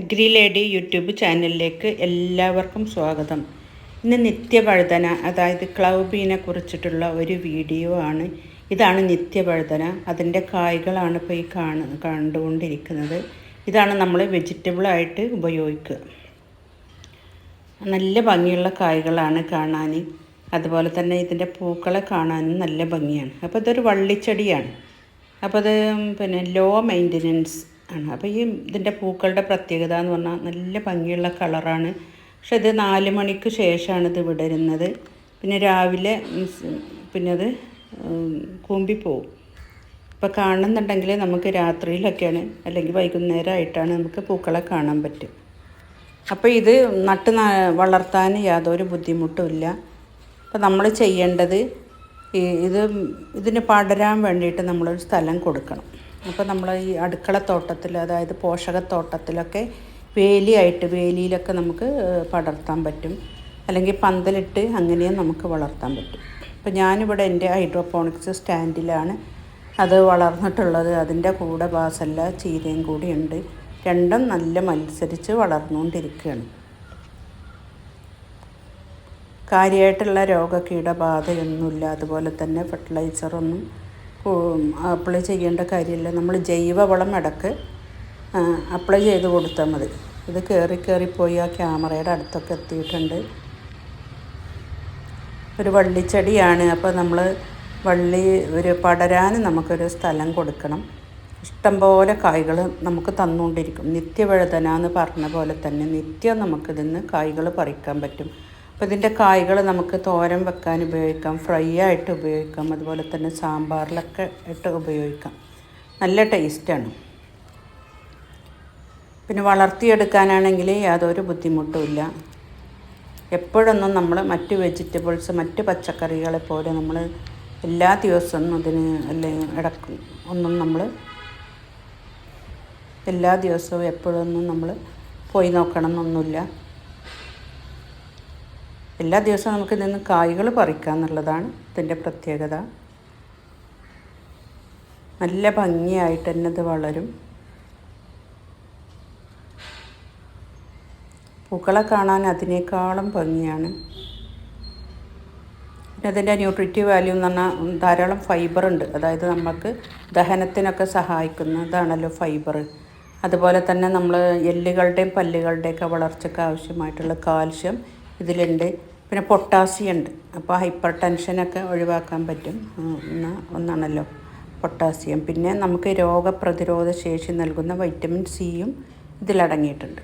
Agri lady YouTube ചാനലിലേക്ക് എല്ലാവർക്കും സ്വാഗതം. ഇന്ന് നിത്യവഴുതന അതായത് ക്ലൗബീനെ കുറിച്ചിട്ടുള്ള ഒരു വീഡിയോ ആണ്. ഇതാണ് നിത്യവഴുതന. അതിന്റെ കായ്കളാണ് ഇപ്പോൾ ഈ കാണു കണ്ടുകൊണ്ടിരിക്കുന്നത്. ഇതാണ് നമ്മൾ വെജിറ്റബിളായിട്ട് ഉപയോഗിക്കുക. നല്ല ഭംഗിയുള്ള കായ്കളാണ് കാണാൻ. അതുപോലെ തന്നെ ഇതിന്റെ പൂക്കളെ കാണാനും നല്ല ഭംഗിയാണ്. അപ്പോൾ ഇതൊരു വള്ളിച്ചെടിയാണ്. അപ്പോൾ അത് പിന്നെ ലോ മെയിന്റനൻസ് ആണ് അപ്പോൾ ഈ ഇതിന്റെ പൂക്കളുടെ പ്രത്യേകത എന്ന് പറഞ്ഞാൽ നല്ല ഭംഗിയുള്ള കളറാണ്. പക്ഷെ ഇത് നാല് മണിക്ക് ശേഷമാണ് ഇത് വിടരുന്നത്. പിന്നെ രാവിലെ പിന്നെ അത് കൂമ്പി കൂമ്പിപ്പോവും ഇപ്പോൾ കാണുന്നുണ്ടെങ്കിൽ നമുക്ക് രാത്രിയിലൊക്കെയാണ് അല്ലെങ്കിൽ വൈകുന്നേരമായിട്ടാണ് നമുക്ക് പൂക്കളെ കാണാൻ പറ്റും. അപ്പോൾ ഇത് നട്ട് വളർത്താൻ യാതൊരു ബുദ്ധിമുട്ടുമില്ല അപ്പോൾ നമ്മൾ ചെയ്യേണ്ടത് ഇത് ഇതിന് പടരാൻ വേണ്ടിയിട്ട് നമ്മളൊരു സ്ഥലം കൊടുക്കണം. അപ്പോൾ നമ്മൾ ഈ അടുക്കളത്തോട്ടത്തിൽ അതായത് പോഷകത്തോട്ടത്തിലൊക്കെ വേലിയായിട്ട് വേലിയിലൊക്കെ നമുക്ക് പടർത്താൻ പറ്റും. അല്ലെങ്കിൽ പന്തലിട്ട് അങ്ങനെയും നമുക്ക് വളർത്താൻ പറ്റും. അപ്പോൾ ഞാനിവിടെ എന്റെ ഹൈഡ്രോപോണിക്സ് സ്റ്റാൻഡിലാണ് അത് വളർന്നിട്ടുള്ളത്. അതിന്റെ കൂടെ ബാസല്ല ചീരയും കൂടിയുണ്ട് രണ്ടും നല്ല മത്സരിച്ച് വളർന്നുകൊണ്ടിരിക്കുകയാണ്. കാര്യമായിട്ടുള്ള രോഗകീടബാധയൊന്നുമില്ല അതുപോലെ തന്നെ ഫെർട്ടിലൈസറൊന്നും അപ്ലൈ ചെയ്യേണ്ട കാര്യമില്ല. നമ്മൾ ജൈവവളം ഇടയ്ക്ക് അപ്ലൈ ചെയ്ത് കൊടുത്താൽ മതി. ഇത് കയറി കയറിപ്പോയി ആ ക്യാമറയുടെ അടുത്തൊക്കെ എത്തിയിട്ടുണ്ട്. ഒരു വള്ളിച്ചെടിയാണ്. അപ്പോൾ നമ്മൾ വള്ളി ഒരു പടരാൻ നമുക്കൊരു സ്ഥലം കൊടുക്കണം. ഇഷ്ടംപോലെ കായ്കൾ നമുക്ക് തന്നുകൊണ്ടിരിക്കും. നിത്യവഴുതന എന്ന് പറഞ്ഞ പോലെ തന്നെ നിത്യം നമുക്കിതിന്ന് കായ്കൾ പറിക്കാൻ പറ്റും. അപ്പോൾ ഇതിന്റെ കായ്കൾ നമുക്ക് തോരൻ വെക്കാൻ ഉപയോഗിക്കാം ഫ്രൈ ആയിട്ട് ഉപയോഗിക്കാം അതുപോലെ തന്നെ സാമ്പാറിലൊക്കെ ഇട്ട് ഉപയോഗിക്കാം. നല്ല ടേസ്റ്റാണ് പിന്നെ വളർത്തിയെടുക്കാനാണെങ്കിൽ യാതൊരു ബുദ്ധിമുട്ടുമില്ല എപ്പോഴൊന്നും നമ്മൾ മറ്റ് വെജിറ്റബിൾസ് മറ്റ് പച്ചക്കറികളെ പോലെ നമ്മൾ എല്ലാ ദിവസവും അതിന് അല്ലെങ്കിൽ ഇടയ്ക്ക് ഒന്നും നമ്മൾ എല്ലാ ദിവസവും എപ്പോഴൊന്നും നമ്മൾ പോയി നോക്കണം എന്നൊന്നുമില്ല എല്ലാ ദിവസവും നമുക്ക് നിന്ന് കായ്കൾ പറിക്കുക എന്നുള്ളതാണ് ഇതിന്റെ പ്രത്യേകത. നല്ല ഭംഗിയായിട്ട് തന്നെ ഇത് വളരും. പൂക്കളെ കാണാൻ അതിനേക്കാളും ഭംഗിയാണ്. പിന്നെ അതിന്റെ ന്യൂട്രിറ്റീവ് വാല്യൂ എന്ന് പറഞ്ഞാൽ ധാരാളം ഫൈബർ ഉണ്ട്. അതായത് നമുക്ക് ദഹനത്തിനൊക്കെ സഹായിക്കുന്നതാണല്ലോ ഫൈബർ. അതുപോലെ തന്നെ നമ്മൾ എല്ലുകളുടെയും പല്ലുകളുടെയൊക്കെ വളർച്ചയ്ക്ക് ആവശ്യമായിട്ടുള്ള കാൽഷ്യം ഇതിലുണ്ട്. പിന്നെ പൊട്ടാസ്യം ഉണ്ട് അപ്പോൾ ഹൈപ്പർ ടെൻഷനൊക്കെ ഒഴിവാക്കാൻ പറ്റും. എന്ന ഒന്നാണല്ലോ. പൊട്ടാസ്യം. പിന്നെ നമുക്ക് രോഗപ്രതിരോധ ശേഷി നൽകുന്ന വൈറ്റമിൻ സിയും ഇതിലടങ്ങിയിട്ടുണ്ട്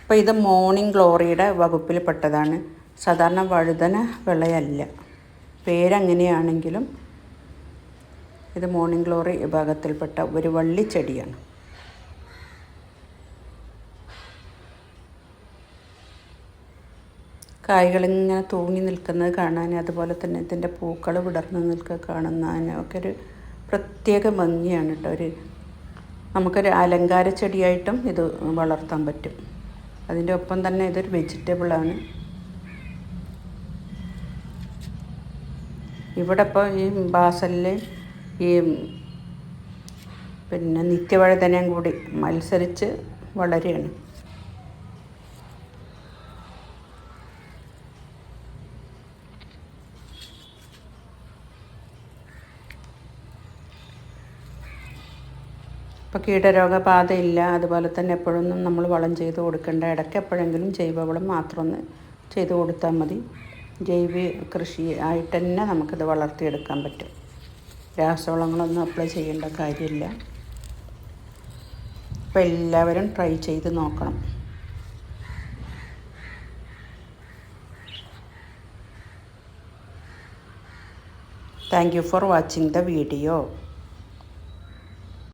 അപ്പോൾ ഇത് മോർണിംഗ് ഗ്ലോറിയുടെ വകുപ്പിൽപ്പെട്ടതാണ്. സാധാരണ വഴുതന വിളയല്ല. പേരങ്ങനെയാണെങ്കിലും ഇത് മോർണിംഗ് ഗ്ലോറി വിഭാഗത്തിൽപ്പെട്ട ഒരു വള്ളിച്ചെടിയാണ്. കായ്കളിങ്ങനെ തൂങ്ങി നിൽക്കുന്നത് കാണാൻ അതുപോലെ തന്നെ ഇതിന്റെ പൂക്കൾ വിടർന്ന് നിൽക്കുക കാണുന്നതിനൊക്കെ ഒരു പ്രത്യേക ഭംഗിയാണ് കേട്ടോ. ഒരു നമുക്കൊരു അലങ്കാര ചെടിയായിട്ടും ഇത് വളർത്താൻ പറ്റും. അതിന്റെ ഒപ്പം തന്നെ ഇതൊരു വെജിറ്റബിളാണ് ഇവിടെ ഇപ്പോൾ ഈ ബാസലിൽ ഈ പിന്നെ നിത്യവഴുതനയും കൂടി മത്സരിച്ച് വളരുകയാണ്. ഇപ്പോൾ കീടരോഗബാധയില്ല അതുപോലെ തന്നെ എപ്പോഴൊന്നും നമ്മൾ വളം ചെയ്ത് കൊടുക്കേണ്ട. ഇടയ്ക്ക് എപ്പോഴെങ്കിലും ജൈവവളം മാത്രം ഒന്ന് ചെയ്ത് കൊടുത്താൽ മതി. ജൈവ കൃഷി ആയിട്ട് തന്നെ നമുക്കിത് വളർത്തിയെടുക്കാൻ പറ്റും. രാസവളങ്ങളൊന്നും അപ്ലൈ ചെയ്യേണ്ട കാര്യമില്ല. അപ്പോൾ എല്ലാവരും ട്രൈ ചെയ്ത് നോക്കണം. Thank you for watching the video